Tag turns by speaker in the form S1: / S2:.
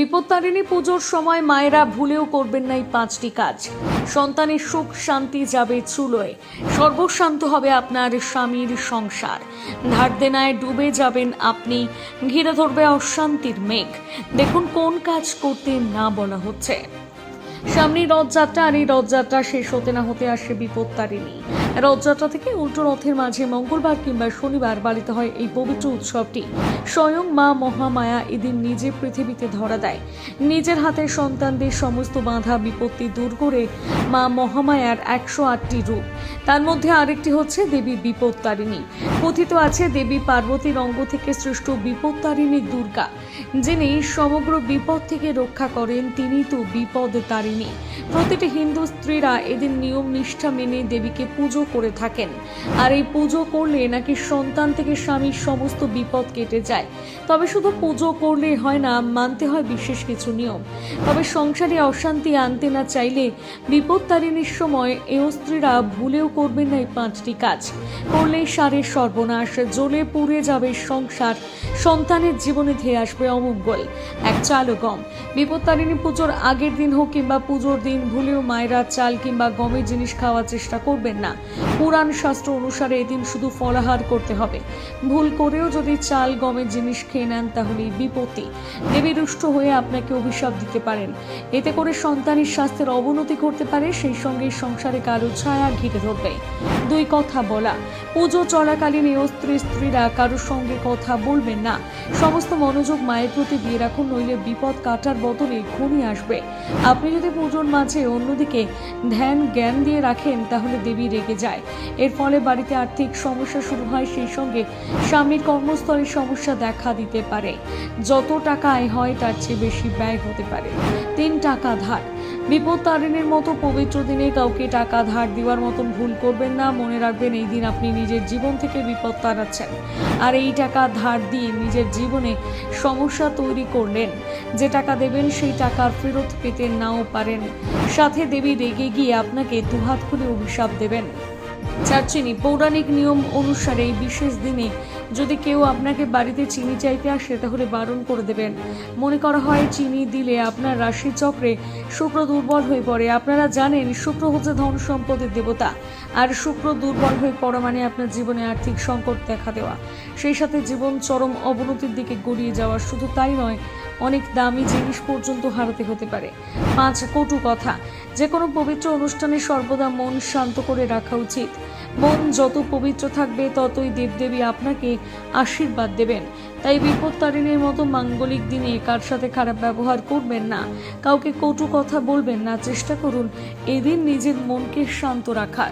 S1: বিপত্তারিণী পুজোর সময় মায়েরা ভুলেও করবেন না এই পাঁচটি কাজ। সন্তানের সুখ, শান্তি যাবে চুলোয়। সর্বশান্ত হবে আপনার স্বামীর সংসার। ধার দেনায় ডুবে যাবেন আপনি, ঘিরে ধরবে অশান্তির মেঘ। দেখুন কোন কাজ করতে না বলা হচ্ছে। সামনে রথযাত্রা, আর এই রথযাত্রা শেষ হতে না হতে আসে বিপত্তারিণী। রথযাত্রা থেকে উল্টো রথের মাঝে মঙ্গলবার কিংবা শনিবার পালিত হয় এই পবিত্র উৎসবটি। স্বয়ং মা মহামায়া এদিন নিজে পৃথিবীতে ধরা দেয়। নিজের হাতে সন্তানদের সমস্ত বাধা, বিপত্তি দূর করে মা মহামায়ার একশো আটটি রূপ। তার মধ্যে আরেকটি হচ্ছে দেবী বিপত্তারিণী। কথিত আছে দেবী পার্বতীর অঙ্গ থেকে সৃষ্ট বিপত্তারিণী দুর্গা। যিনি সমগ্র বিপদ থেকে রক্ষা করেন, তিনি তো বিপদ তারিণী প্রতিটি হিন্দু স্ত্রীরা এদিন নিয়ম নিষ্ঠা মেনে দেবীকে পুজো করে থাকেন। আর এই পুজো করলে নাকি সন্তান থেকে স্বামীর সমস্ত বিপদ কেটে যায়। তবে শুধু পুজো করলে হয় না, মানতে হয় বিশেষ কিছু নিয়ম। তবে সংসারে অশান্তি আনতে না চাইলে বিপদ তারিণীর সময় এও স্ত্রীরা ভুলেও করবেন না এই পাঁচটি কাজ। করলেই সারের সর্বনাশ, জ্বলে পুড়ে যাবে সংসার, সন্তানের জীবনে ধেয়ে আসবে অমঙ্গল। এক চাল ও গম। বিপত্তারিণী পুজোর আগের দিন হোক কিংবা পুজোর দিন, ভুলেও মায়েরা চাল কিংবা গমের জিনিস খাওয়ার চেষ্টা করবেন না। পুরাণ শাস্ত্র অনুসারে এদিন শুধু ফলাহার করতে হবে। ভুল করেও যদি চাল, গমের জিনিস খেয়ে নেন, তাহলে বিপত্তি। দেবী রুষ্ট হয়ে আপনাকে অভিশাপ দিতে পারেন। এতে করে সন্তানের স্বাস্থ্যের অবনতি ঘটতে পারে, সেই সঙ্গে সংসারে কারও ছায়া ঘিরে ধরবে। দুই কথা বলা। পুজো চলাকালীন এও স্ত্রী স্ত্রীরা কারোর সঙ্গে কথা বলবেন না। সমস্ত মনোযোগ মায়ের প্রতি দিয়ে রাখুন, নইলে বিপদ কাটার বদলে ঘনিয়ে আসবে। আপনি যদি পুজোর মাঝে অন্যদিকে ধ্যান, জ্ঞান দিয়ে রাখেন, তাহলে দেবী রেগে যায়। এর ফলে বাড়িতে আর্থিক সমস্যা শুরু হয় সেই সঙ্গে স্বামীর কর্মস্থলের সমস্যা দেখা দিতে পারে। যত টাকা আয় হয়, তার চেয়ে বেশি ব্যয় হতে পারে। তিন টাকা ধার। বিপদ তারিণের মতো পবিত্র দিনে কাউকে টাকা ধার দেওয়ার মতন ভুল করবেন না। মনে রাখবেন, এই দিন আপনি নিজের জীবন থেকে বিপদ তাড়াচ্ছেন। আর এই টাকা ধার দিয়ে নিজের জীবনে সমস্যা তৈরি করলেন। যে টাকা দেবেন, সেই টাকার ফেরত পেতে নাও পারেন। সাথে দেবী রেগে গিয়ে আপনাকে দুহাত খুলে অভিশাপ দেবেন। চাচ্ছিনি। পৌরাণিক নিয়ম অনুসারে এই বিশেষ দিনে যদি কেউ আপনাকে বাড়িতে চিনি চাইতে আসে, তাহলে বারণ করে দেবেন। মনে করা হয়, চিনি দিলে আপনার রাশি চক্রে শুক্র দুর্বল হয়ে পড়ে। আপনারা জানেন, শুক্র হচ্ছে ধন সম্পদের দেবতা, আর শুক্র দুর্বল হয়ে পড়া মানে আপনার জীবনে আর্থিক সংকট দেখা দেওয়া। সেই সাথে জীবন চরম অবনতির দিকে গড়িয়ে যাওয়া শুধু তাই নয় অনেক দামি জিনিস পর্যন্ত হারাতে হতে পারে। পাঁচ কটু কথা। যে কোনো পবিত্র অনুষ্ঠানে সর্বদা মন শান্ত করে রাখা উচিত। মন যত পবিত্র থাকবে, ততই দেবদেবী আপনাকে আশীর্বাদ দেবেন। তাই বিপত্তারিণীর মতো মাঙ্গলিক দিনে কার সাথে খারাপ ব্যবহার করবেন না। কাউকে কটু কথা বলবেন না। চেষ্টা করুন এদিন নিজের মনকে শান্ত রাখার।